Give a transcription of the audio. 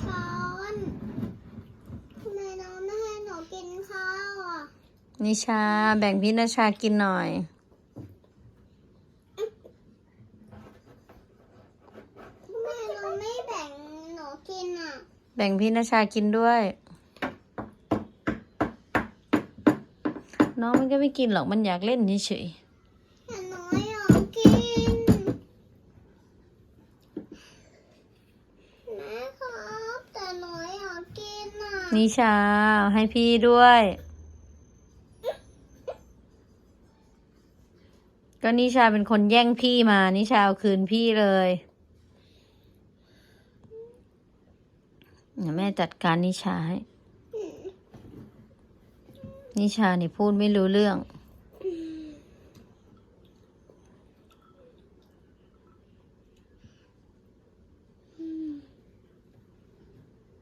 ช้อนทำไมน้องไม่ให้หนูกินข้าวอะ นิชาแบ่งพี่นาชากินหน่อย ทำไมน้องไม่แบ่งหนูกินอะ แบ่งพี่นาชากินด้วย น้องมันก็ไม่กินหรอกมันอยากเล่นเฉยแต่หนูอยากกินแม่ครับแต่หนูอยากกิ นิชาให้พี่ด้วย ก็นิชาเป็นคนแย่งพี่มา นิชาเอาคืนพี่เลยเดี๋ยวแม่จัดการนิชาให้ นิชานี่พูดไม่รู้เรื่อง